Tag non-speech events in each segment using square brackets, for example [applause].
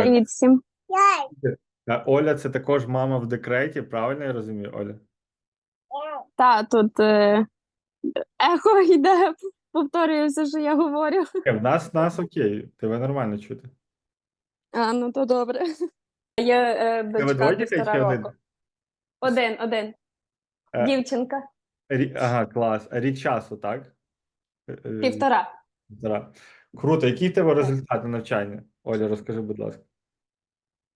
Привіт всім. Е, Оля це також мама в декреті, правильно я розумію, Оля? Та тут е, ехо йде, повторюю все, що я говорю. Е, В нас, нас окей, тебе нормально чути. А, ну то добре. Є е, Тебе дочка двоє дітей півтора чи один? року. Один, один. Е, Дівчинка. Рі- Ага, клас. А Рік часу, так? Е, е, Півтора. півтора. Круто. Які в тебе результати навчання? Оля, розкажи, будь ласка.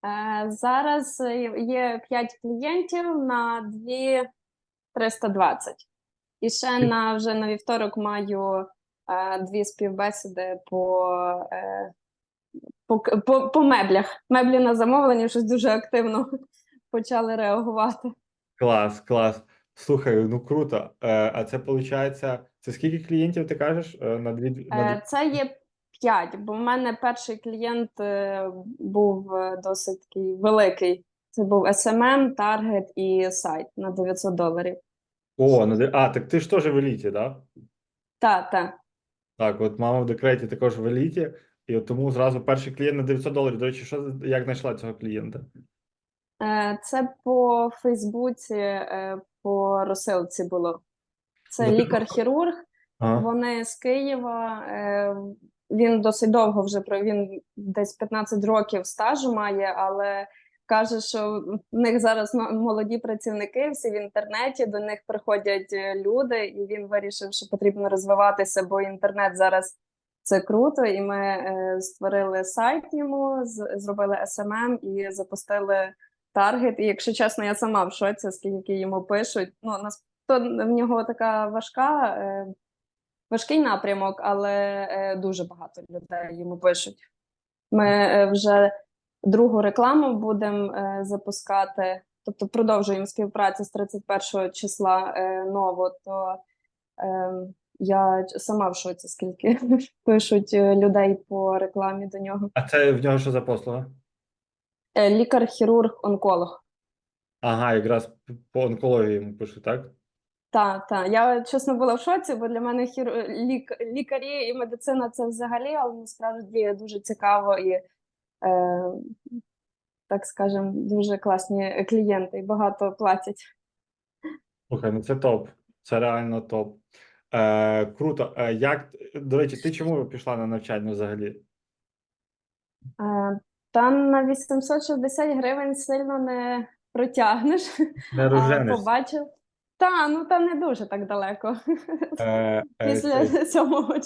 Е, зараз е, є 5 клієнтів на 2 320. І ще на вже на вівторок маю е, дві співбесіди по, по, по, по меблях. Меблі на замовлення щось дуже активно [laughs] почали реагувати. Клас, клас. Слухай, ну круто. А це виходить, це скільки клієнтів ти кажеш? На дві, на дві... Це є 5, бо в мене перший клієнт е, був е, досить такий великий. Це був SMM, таргет і сайт на 900 доларів. О, на а, так ти ж теж в еліті, так? Та, та. Так, от мама в декреті також в еліті, і от тому зразу перший клієнт на 900 доларів. До речі, що як знайшла цього клієнта? Е, Це по Фейсбуці, по розсилці було. Це Ну, лікар-хірург. Ага. Вони з Києва. Він досить довго вже про він десь 15 років стажу має, але каже, що в них зараз молоді працівники, всі в інтернеті, до них приходять е, люди, і він вирішив, що потрібно розвиватися, бо інтернет зараз це круто. І ми е, створили сайт йому, з- зробили SMM і запустили таргет. І якщо чесно, я сама в шоці, скільки йому пишуть. Ну нас то в нього така важка. е, важкий напрямок, але е, дуже багато людей йому пишуть. Ми е, вже другу рекламу будемо е, запускати, тобто продовжуємо співпрацю з 31 числа ново, то е, я сама в шоці, скільки [laughs] пишуть людей по рекламі до нього. А це в нього що за послуга? Е, Лікар-хірург, онколог. Ага, якраз по онкології йому пише, так? Так, так. Я чесно була в шоці, бо для мене хір... лік... лікарі і медицина це взагалі, але насправді дуже цікаво і, е, так скажемо, дуже класні клієнти і багато платять. Слухай, ну це топ. Це реально топ. Е, круто. Е, як, до речі, ти чому пішла на навчання взагалі? Е, та на 860 гривень сильно не протягнеш. Не А, побачив. Та, ну там не дуже так далеко. Е, [laughs] е, після цього. [laughs]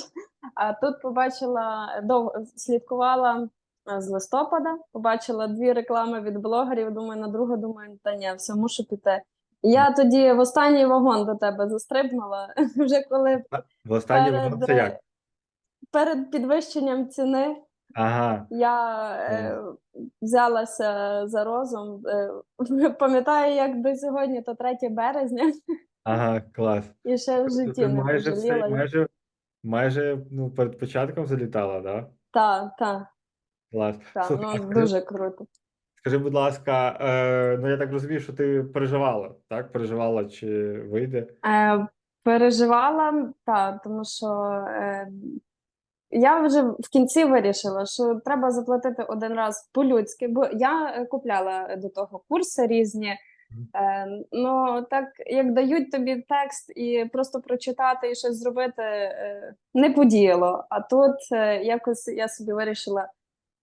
А тут побачила довго слідкувала е, з листопада, побачила дві реклами від блогерів. Думаю, на другу думаю, та ні, все мушу піти. Я тоді в останній вагон до тебе застрибнула, [laughs] вже коли в останній перед, момент це як? перед підвищенням ціни Ага. я е, взялася за розум. Е, [laughs] пам'ятаю, як до сьогодні, то 3 березня, Ага, клас. і ще в житті ти не майже все, пожаліла. майже, майже ну, перед початком залітала, да? Так, так, Клас. так, Слухай, а ну скажи, дуже круто. скажи, будь ласка, е, ну я так розумію, що ти переживала, так? Переживала, чи вийде? Е, переживала, так, тому що е, я вже в кінці вирішила, що треба заплатити один раз по-людськи, бо я е, купляла до того курси різні. Е, ну, так як дають тобі текст і просто прочитати і щось зробити, е, не подіяло. А тут е, якось я собі вирішила.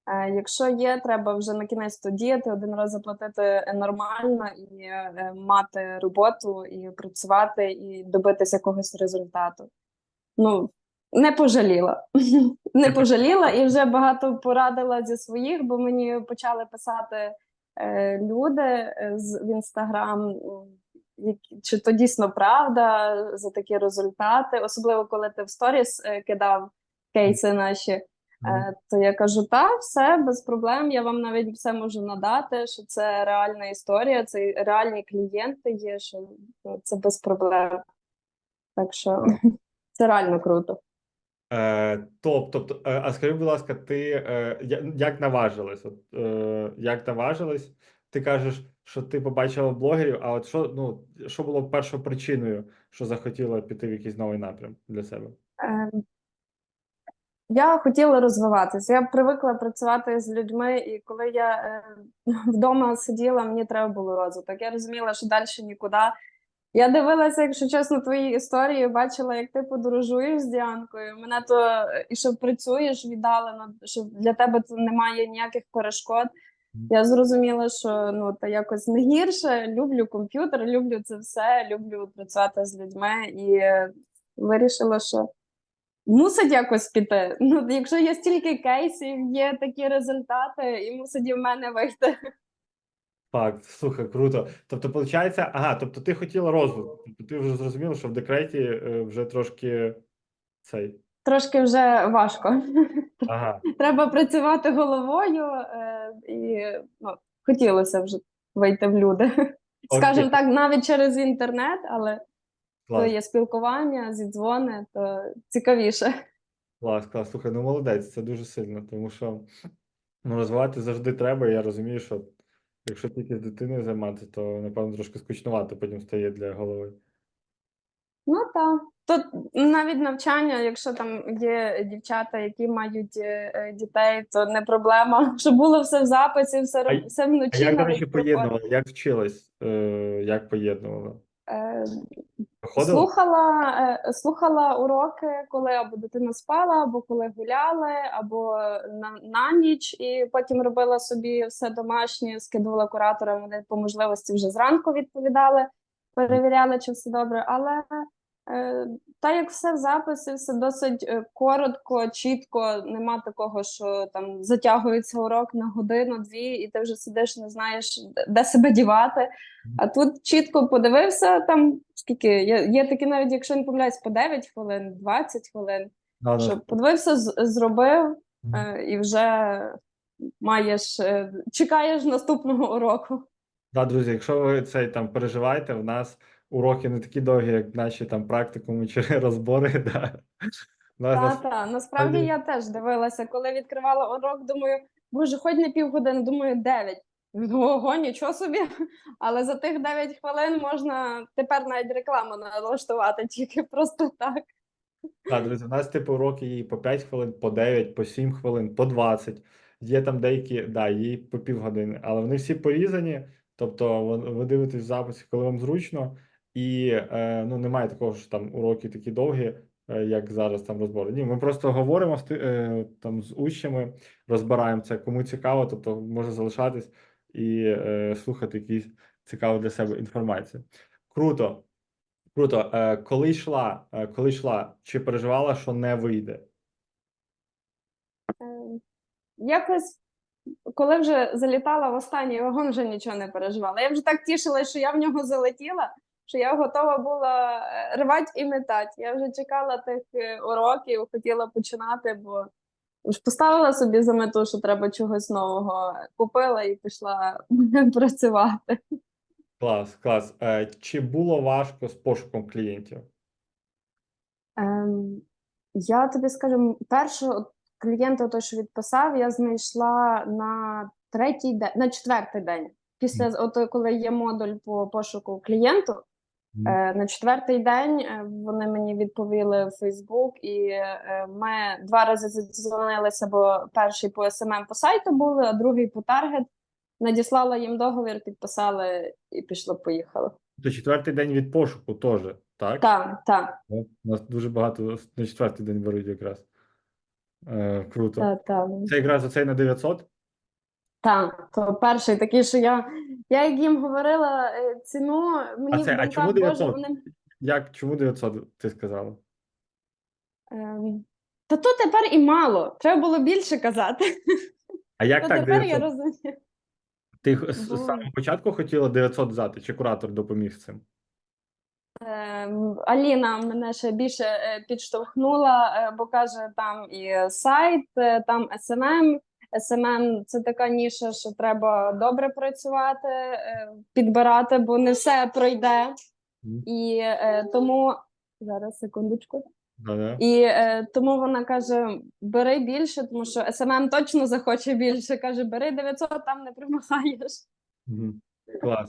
Е, Якщо є, треба вже на кінець то діяти, один раз заплатити нормально і е, мати роботу, і працювати, і добитися якогось результату. Ну, не пожаліла. [laughs] Не пожаліла і вже багато порадила зі своїх, бо мені почали писати е, люди е, з, в інстаграм, чи то дійсно правда за такі результати, особливо коли ти в сторіс е, кидав кейси наші. Е, То я кажу, та все без проблем. Я вам навіть все можу надати, що це реальна історія, це реальні клієнти є, що ну, це без проблем. Так що [laughs] це реально круто. Е, тобто, е, а скажи, будь ласка, ти е, як наважилась? От, як наважилась? Ти кажеш, що ти побачила блогерів, а от що, ну, що було першою причиною, що захотіла піти в якийсь новий напрям для себе? Е, Я хотіла розвиватися. Я привикла працювати з людьми, і коли я [laughs] вдома сиділа, мені треба було розвиток. Я розуміла, що далі нікуди. Я дивилася, якщо чесно, твої історії, бачила, як ти подорожуєш з Діанкою. Мене то і що працюєш віддалено, що для тебе то немає ніяких перешкод. Я зрозуміла, що ну та якось не гірше. Люблю комп'ютер, люблю це все, люблю працювати з людьми і вирішила, що мусить якось піти. Ну, якщо є стільки кейсів, є такі результати, і мусить і в мене вийти. Факт, слухай, круто. Тобто, виходить, ага, тобто ти хотіла розвитку. Тобто ти вже зрозуміла, що в декреті е, вже трошки цей. Трошки вже важко. Ага, [laughs] Треба працювати головою, е, і ну, хотілося вже вийти в люди. Скажімо так, навіть через інтернет, але коли є спілкування, зідзвони, то цікавіше. клас, клас. Слухай, ну молодець, це дуже сильно, тому що ну, розвивати завжди треба. і Я розумію, що якщо тільки з дитиною займатися, то напевно трошки скучнувато потім стає для голови. Ну так. Тут навіть навчання, якщо там є дівчата, які мають е, е, дітей, то не проблема. [laughs] Щоб було все в записі, все, все А як, до навіть речі, проходить. поєднувала? Як вчилась? Е, як поєднувала? Е, Слухала, е, слухала уроки, коли або дитина спала, або коли гуляли, або на, на ніч, і потім робила собі все домашнє, скидувала кураторам, вони по можливості вже зранку відповідали, перевіряли, чи все добре. Але та як все в записі, все досить е, коротко, чітко, нема такого, що там затягується урок на годину-дві, і ти вже сидиш, не знаєш, де- себе дівати. А тут чітко подивився там, скільки є, є такі навіть, якщо не помиляюсь, по 9 хвилин, 20 хвилин. Да, да. Що подивився, зробив е, і вже маєш, е, чекаєш наступного уроку. Да, друзі, якщо ви цей там переживаєте, в нас уроки не такі довгі, як наші там практикуми чи [laughs] розбори. Да. У Та-та, насправді насправді- я теж дивилася, коли відкривала урок, думаю, боже, хоч не півгодини, думаю, 9. Ого, нічого собі. Але за тих 9 хвилин можна тепер навіть рекламу налаштувати, тільки просто так. Да, друзі, у нас типу уроки її по 5 хвилин, по 9, по 7 хвилин, по 20. Є там деякі, да, її по півгодини, але вони всі порізані. Тобто ви дивитесь в записі, коли вам зручно, і е, ну, немає такого, що там уроки такі довгі, е, як зараз там розбори. Ні, ми просто говоримо з, е, там з учнями, розбираємо це, кому цікаво, тобто може залишатись і слухати якісь цікаву для себе інформацію. Круто. Круто. Коли йшла, коли йшла, чи переживала, що не вийде? Якось, коли вже залітала в останній вагон, вже нічого не переживала. Я вже так тішилася, що я в нього залетіла, що я готова була е, рвати і метати. Я вже чекала тих е, уроків, хотіла починати, бо ж поставила собі за мету, що треба чогось нового. Купила і пішла [laughs] працювати. Клас, клас. Е, чи було важко з пошуком клієнтів? Ем, я тобі скажу, першого клієнта, той, що відписав, я знайшла на третій день, на четвертий день. Після от коли є модуль по пошуку клієнту, на четвертий день е, вони мені відповіли в Фейсбук, і е, ми два рази задзвонилися, бо перший по СММ по сайту були, а другий по таргет. Надіслала їм договір, підписали і пішло, поїхало. То четвертий день від пошуку теж, так? Так, так, У нас дуже багато на четвертий день беруть якраз. Е, круто. так, так. Це якраз оцей на 900? Так, то перший такий, що я, я як їм говорила е, ціну, мені це- а чому боже, вони. Як, чому 900 ти сказала? Ем, та то тепер і мало. Треба було більше казати. А як То так тепер я розумію. Ти Бо- з самого початку хотіла 900 взяти, чи куратор допоміг з цим? Ем, Аліна мене ще більше е, підштовхнула, е, бо каже, там і сайт, там SMM. SMM – це така ніша, що треба добре працювати, е, підбирати, бо не все пройде. І е, тому зараз секундочку. Да-да. І е, тому вона каже: бери більше, тому що SMM точно захоче більше. Каже, бери 900, там не примахаєш. Мгм. Клас.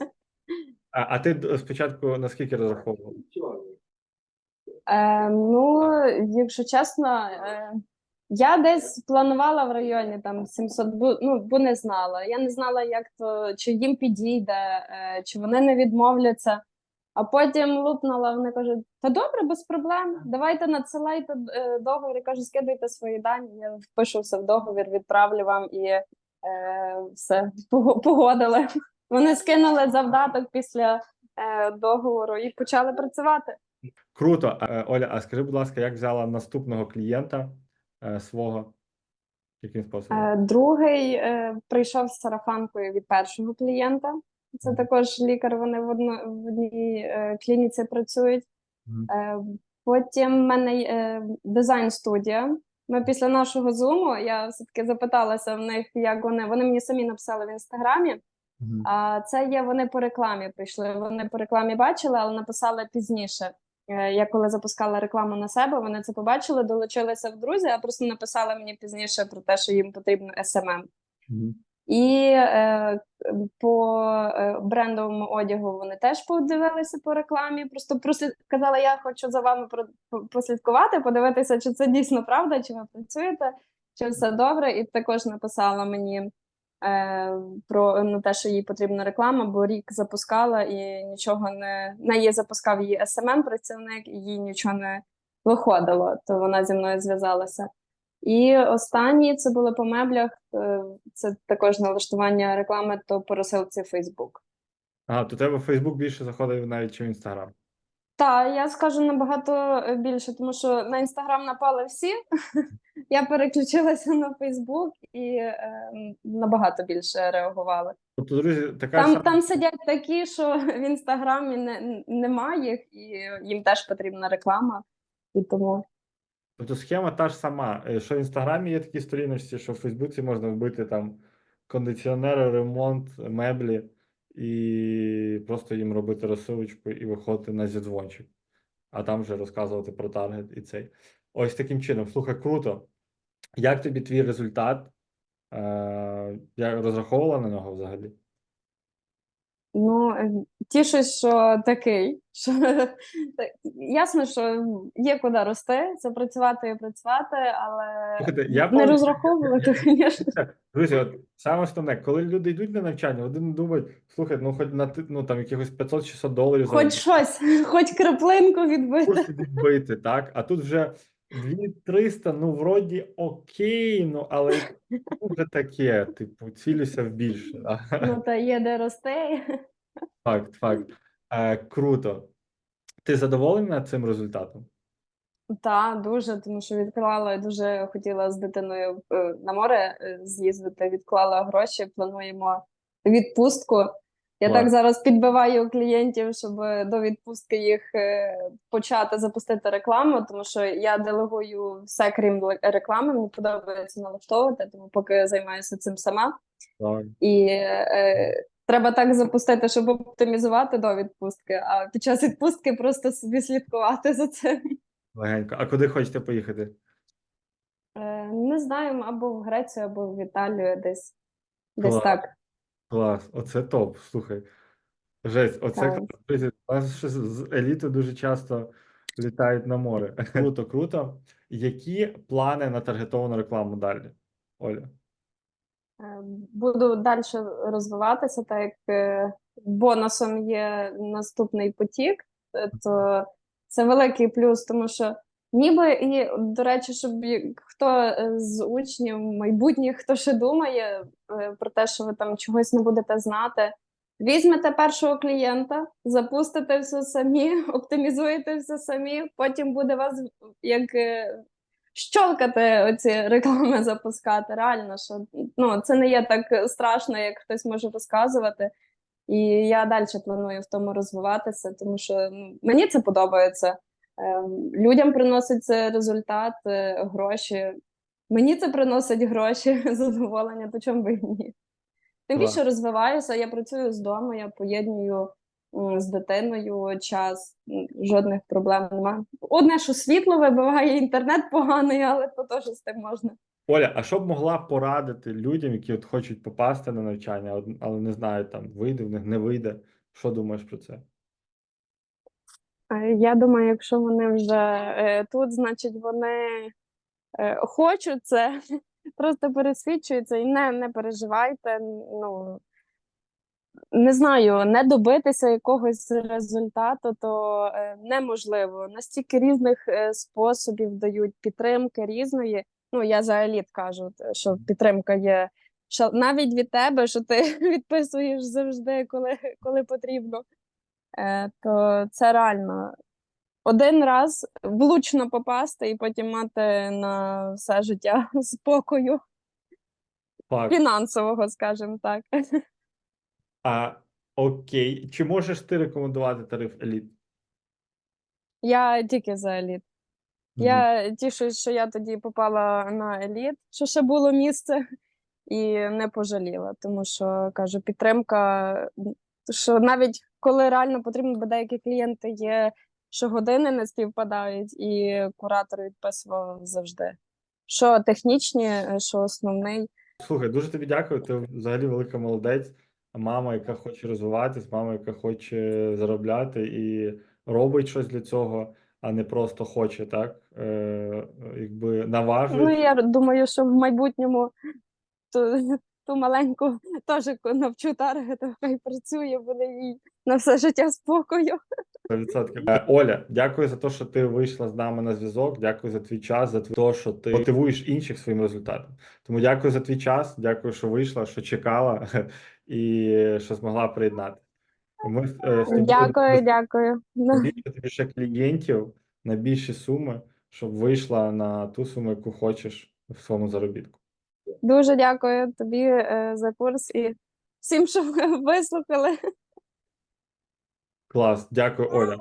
А, а ти спочатку на скільки розраховував? Е, ну, якщо чесно, е, Я десь планувала в районі там 700, бо, ну, бо не знала. Я не знала, як то, чи їм підійде, е, чи вони не відмовляться. А потім лупнула, вони кажуть: та добре, без проблем. Давайте надсилайте е, договір. Я кажу, скидайте свої дані. Я впишу все в договір, відправлю вам і е, все погодили. Вони скинули завдаток після е, договору і почали працювати. Круто. Е, Оля, а скажи, будь ласка, як взяла наступного клієнта свого? Яким способом? Е, Другий е, прийшов з сарафанкою від першого клієнта. Це також лікар. Вони в одно в одній е, клініці працюють. Е, Потім в мене е, дизайн студія. Ми після нашого зуму я все-таки запиталася в них, як вони. Вони мені самі написали в інстаграмі. А це є вони по рекламі прийшли. Вони по рекламі бачили, але написали пізніше. Е, Я коли запускала рекламу на себе, вони це побачили, долучилися в друзі, а просто написали мені пізніше про те, що їм потрібно. Мгм. І е, по е, брендовому одягу вони теж подивилися по рекламі. Просто прослід... казали, я хочу за вами про... послідкувати, подивитися, чи це дійсно правда, чи ви працюєте, чи все добре. І також написала мені про ну, те, що їй потрібна реклама, бо рік запускала і нічого не на її запускав її SMM працівник, і їй нічого не виходило. То вона зі мною зв'язалася. І останні це було по меблях. е, Це також налаштування реклами, то по розсилці Facebook. Ага, то тебе Фейсбук більше заходив навіть, чи в Інстаграм. Так, я скажу набагато е, більше, тому що на інстаграм напали всі. [laughs] Я переключилася на Фейсбук і е, набагато більше реагували. Тобто, друзі, така Там, сама- там сидять такі, що в інстаграмі не, немає їх, і їм теж потрібна реклама. І тому Тобто схема та ж сама. Е, Що в Інстаграмі є такі сторіночці, що в Фейсбуці можна вбити там кондиціонери, ремонт, меблі і просто їм робити розсилочку і виходити на зідзвончик. А там вже розказувати про таргет і цей. Ось таким чином. Слухай, круто. Як тобі твій результат? Е, Я розраховувала на нього взагалі? Ну, е, тішусь, що такий. Що... [laughs] так, Ясно, що є куди рости, це працювати і працювати, але Слухайте, я не розраховувати, [laughs] звісно. Друзі, от саме основне, коли люди йдуть на навчання, один думають, слухай, ну хоч на ти- ну, там якихось 500-600 доларів за Хоч щось, [laughs] хоч краплинку відбити. курси відбити, так? А тут вже 2300, ну вроді окей, ну але ну, вже таке, типу, цілюся в більше. да. Ну, та є де рости. Факт, факт. Е, круто. Ти задоволена цим результатом? Так, дуже, тому що відклала, дуже хотіла з дитиною е, на море е, з'їздити, відклала гроші, плануємо відпустку. Я Клас. так зараз підбиваю клієнтів, щоб до відпустки їх е, почати запустити рекламу, тому що я делегую все крім ле- реклами. Мені подобається налаштовувати, тому поки займаюся цим сама. Так. І е, треба так запустити, щоб оптимізувати до відпустки, а під час відпустки просто собі слідкувати за цим. Легенько. А куди хочете поїхати? Е, не знаю, або в Грецію, або в Італію десь. Десь Клас. так. Клас, оце топ. Слухай. Жесть, оце клас. З еліти дуже часто літають на море. [laughs] Круто, круто. Які плани на таргетовану рекламу далі, Оля? Е, Буду далі розвиватися, так як е, бонусом є наступний потік, то це великий плюс, тому що ніби і, до речі, щоб хто е, з учнів майбутніх, хто ще думає про те, що ви там чогось не будете знати, візьмете першого клієнта, запустите все самі, [laughs] оптимізуєте все самі, потім буде вас як щолкати оці реклами [laughs] запускати. Реально, що ну, це не є так страшно, як хтось може розказувати. І я далі планую в тому розвиватися, тому що ну, мені це подобається. Е, людям приносить це результат, е, гроші. Мені це приносить гроші, [laughs] задоволення, то чому би і ні. Тим більше розвиваюся, я працюю з дому, я поєдную м, з дитиною час, жодних проблем немає. Одне, що світло вибиває, інтернет поганий, але то теж з тим можна. Оля, а що б могла порадити людям, які от хочуть попасти на навчання, але не знають, там вийде в них, не вийде. Що думаєш про це? Е, Я думаю, якщо вони вже е, тут, значить вони е, хочу це, [laughs] просто пересвідчується і не, не переживайте. Ну, не знаю, не добитися якогось результату, то е, неможливо. Настільки різних е, способів дають підтримки різної. Ну, я за еліт кажу, що підтримка є що навіть від тебе, що ти [laughs] відписуєш завжди, коли, коли потрібно. Е, то це реально один раз влучно попасти і потім мати на все життя [laughs] спокою Факт. фінансового, скажімо так. [laughs] А окей, чи можеш ти рекомендувати тариф еліт? Я тільки за еліт. Я тішусь, що я тоді попала на еліт, що ще було місце, і не пожаліла, тому що кажу, підтримка, м, що навіть коли реально потрібно, бо деякі клієнти є, що години не співпадають, і куратор відписував завжди. Що технічні, е, що основний. Слухай, дуже тобі дякую. Ти взагалі велика молодець. Мама, яка хоче розвиватись, мама, яка хоче заробляти і робить щось для цього, а не просто хоче, так? Е, якби Ну, я думаю, що в майбутньому ту, ту маленьку теж навчу таргету, хай працює, буде їй на все життя спокою. 100%. Е, Оля, дякую за те, що ти вийшла з нами на зв'язок. Дякую за твій час, за те, що ти мотивуєш інших своїм результатом. Тому дякую за твій час, дякую, що вийшла, що чекала і що змогла приєднати. Ми е, Дякую, дякую. Більше тобі ще клієнтів на більші суми, щоб вийшла на ту суму, яку хочеш в своєму заробітку. Дуже дякую тобі е, за курс і всім, що вислухали. Клас, дякую, Оля.